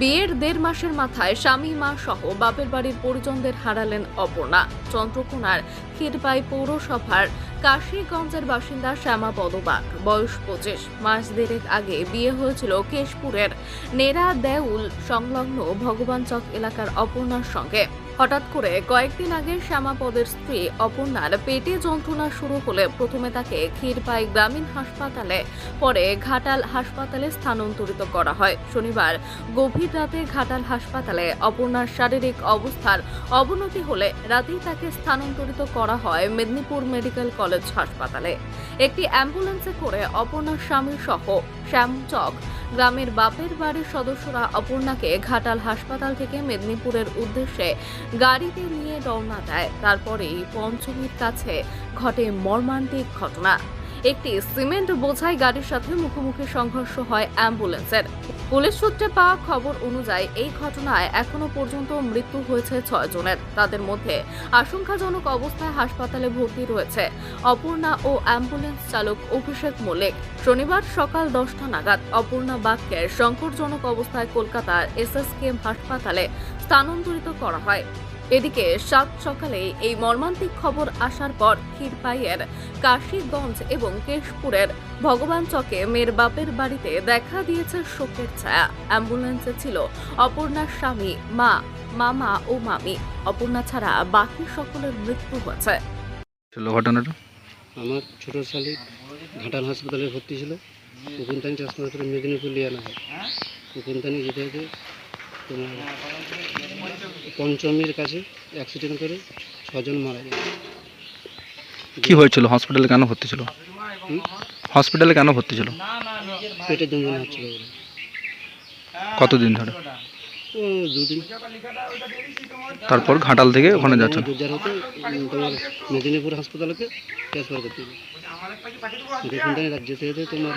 বিয়ের দেড় মাসের মাথায় স্বামী, মা সহ বাপের বাড়ির পরিজনদের হারালেন অপর্ণা। চন্দ্রকোনার ক্ষীরপাই পৌরসভার কাশীগঞ্জের বাসিন্দা শ্যামা পদবাক। বয়স পঁচিশ। মাস দেড়েক আগে বিয়ে হয়েছিল কেশপুরের নেরা দেউল সংলগ্ন ভগবান চক এলাকার অপর্ণার সঙ্গে। হঠাৎ করে কয়েকদিন আগে শ্যামাপদের স্ত্রী অপর্ণার পেটে যন্ত্রণা শুরু হলে প্রথমে তাকে ক্ষীরপাই গ্রামীণ হাসপাতালে, পরে ঘাটাল হাসপাতালে স্থানান্তরিত করা হয়। শনিবার গভীর রাতে ঘাটাল হাসপাতালে অপর্ণার শারীরিক অবস্থার অবনতি হলে রাতেই তাকে স্থানান্তরিত করা হয় মেদিনীপুর মেডিকেল কলেজ হাসপাতালে। একটি অ্যাম্বুলেন্সে করে অপর্ণার স্বামী সহ শ্যামচক গ্রামের বাপের বাড়ির সদস্যরা অপর্ণাকে ঘাটাল হাসপাতাল থেকে মেদিনীপুরের উদ্দেশ্যে গাড়িতে নিয়ে রওনা দেয়। তারপরে পঞ্চমীর কাছে ঘটে মর্মান্তিক ঘটনা। একটি সিমেন্ট বোঝাই গাড়ির সাথে মুখোমুখি সংঘর্ষ হয় অ্যাম্বুলেন্সের। পুলিশ সূত্রে পাওয়া খবর অনুযায়ী, এই ঘটনায় এখনও পর্যন্ত মৃত্যু হয়েছে ছয় জনের। তাদের মধ্যে আশঙ্কাজনক অবস্থায় হাসপাতালে ভর্তি রয়েছে অপর্ণা ও অ্যাম্বুলেন্স চালক অভিষেক মল্লিক। শনিবার সকাল দশটা নাগাদ অপর্ণা বাগকে সংকটজনক অবস্থায় কলকাতার এসএসকেএম হাসপাতালে স্থানান্তরিত করা হয়। এদিকে সাত সকালে এই মর্মান্তিক খবর আসার পর ক্ষীরপাইয়ের কাশীগঞ্জ এবং কেশপুরের ভগবান চকে মেয়ের বাপের বাড়িতে দেখা দিয়েছে শোকের ছায়া। অ্যাম্বুলেন্সে ছিল অপর্ণার স্বামী মা মামা ও মামি। অপর্ণা ছাড়া বাকি সকলের মৃত্যু হয়েছে। ঘটনাটা? আমার ছোটো শালি ঘাটাল হাসপাতালে ভর্তি ছিল। ওখানটানি ট্রান্সফার করে মেদিনীপুর নিয়ে আনা হয়। ওখানটানি যেতে যেতে তোমার পঞ্চমীর কাছে অ্যাক্সিডেন্ট করে ছজন মারা গেছে। কি হয়েছিল? হসপিটালে কেন ভর্তি ছিল? হসপিটালে কেন ভর্তি ছিল? পেটে যন্ত্রণা হচ্ছিল বলে কতদিন ধরে? ও দুদিন। তারপর ঘাটাল থেকে ওখানে হতে উম, তোমার মেদিনীপুর হাসপাতালকে ট্রান্সফার করতে হবে ওখানটানি যেতে যেতে তোমার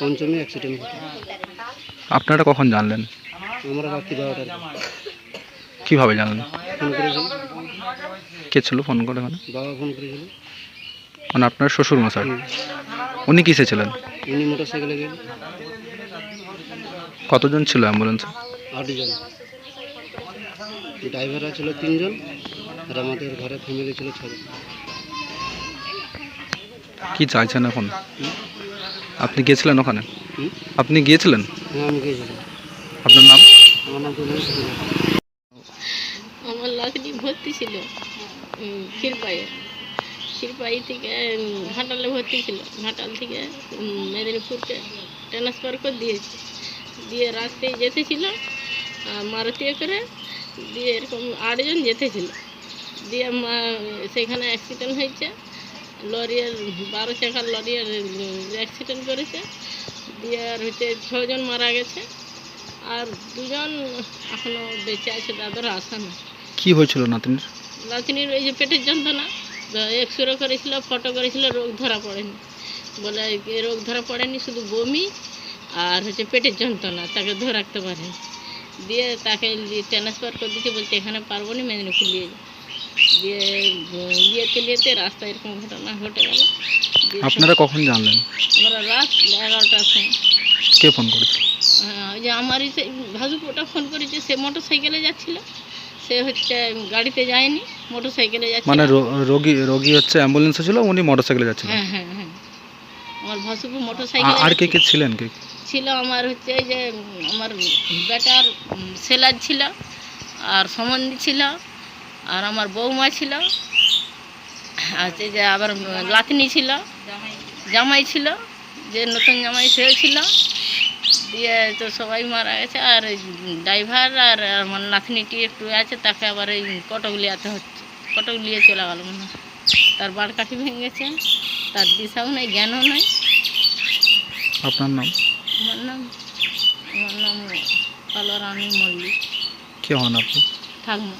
পঞ্চমী অ্যাক্সিডেন্ট হতো। আপনারা কখন জানলেন? আমরা রাত্রি বারোটার কীভাবে জানলেন? ফোন করেছিল কে ছিল ফোন করে ওখানে? বাবা ফোন করেছিল। মানে আপনার শ্বশুর মশাই উনি কিসে ছিলেন? উনি মোটর সাইকেলে গেল কতজন ছিল অ্যাম্বুলেন্সে? আটজন। ড্রাইভাররা ছিল তিনজন আর আমাদের ঘরে ফ্যামিলি ছিল ছজন। কি চাইছেন এখন? আপনি গিয়েছিলেন ওখানে? হুম? আপনি গিয়েছিলেন? হ্যাঁ আমি গিয়েছিলাম। আপনার নাম? আমার নাম তো নেই শুধু আমার লাকড়ি ভর্তি ছিল। ক্ষীরপাইয়ে ক্ষীরপাই থেকে ঘাটালে ভর্তি ছিল। ঘাটাল থেকে মেদিনীপুরকে ট্রান্সফার করে দিয়েছে। দিয়ে রাস্তায় যেতেছিল আহ, মারুতিয়ে করে দিয়ে এরকম আটজন যেতেছিল দিয়ে সেখানে অ্যাক্সিডেন্ট হয়েছে। লরির বারো চাকার লরির অ্যাক্সিডেন্ট করেছে। দিয়ে আর হচ্ছে ছজন মারা গেছে। আর দুজন এখনও বেঁচে আছে তাদের আশা না কি হয়েছিল নাতিনির? লাতিনির ওই যে পেটের যন্ত্রণা এক্সরে করেছিল ফটো করেছিল রোগ ধরা পড়েনি। বলে রোগ ধরা পড়েনি শুধু বমি আর হচ্ছে পেটের যন্ত্রণা তাকে ধরে রাখতে পারেনি। দিয়ে তাকে ট্রান্সফার করে দিচ্ছে বলছে এখানে পারব না মেদিনীপুর নিয়ে দিয়ে ইয়েতে নিয়েতে রাস্তায় এরকম ঘটনা ঘটে গেল। আপনারা কখন জানলেন? আমরা রাত এগারোটার সময়। কে ফোন হ্যাঁ, ওই যে আমারই সেই ভাসুপুটা ফোন করেছে সে মোটর সাইকেলে যাচ্ছিল। সে হচ্ছে গাড়িতে যায়নি মোটর সাইকেলে যাচ্ছিল মানে রোগী রোগী হচ্ছে অ্যাম্বুলেন্সে ছিল উনি মোটর সাইকেলে যাচ্ছিলেন। হ্যাঁ হ্যাঁ হ্যাঁ। আমার ভাসুপু মোটর সাইকেলে আর কে কে ছিলেন কে? ছিল আমার হচ্ছে এই যে আমার বেটার সেলার ছিল আর সম্বন্ধী ছিল আর আমার বৌমা ছিল আর যে আবার লাতনি ছিল জামাই ছিল যে নতুন জামাই সেও ছিল। দিয়ে তো সবাই মারা গেছে। আর ড্রাইভার আর আমার নাতনিটি একটু আছে তাকে আবার এই কটক লিয়াতে হচ্ছে। কটক লিয়ে চলে গেল মনে হয়। তার বাড় কাঠি ভেঙে গেছে তার দিশাও নেই জ্ঞানও নেই। আপনার নাম? আমার নাম আমার নাম কালো রানী মল্লিক। কে হন আপনি? ঠাকুমা।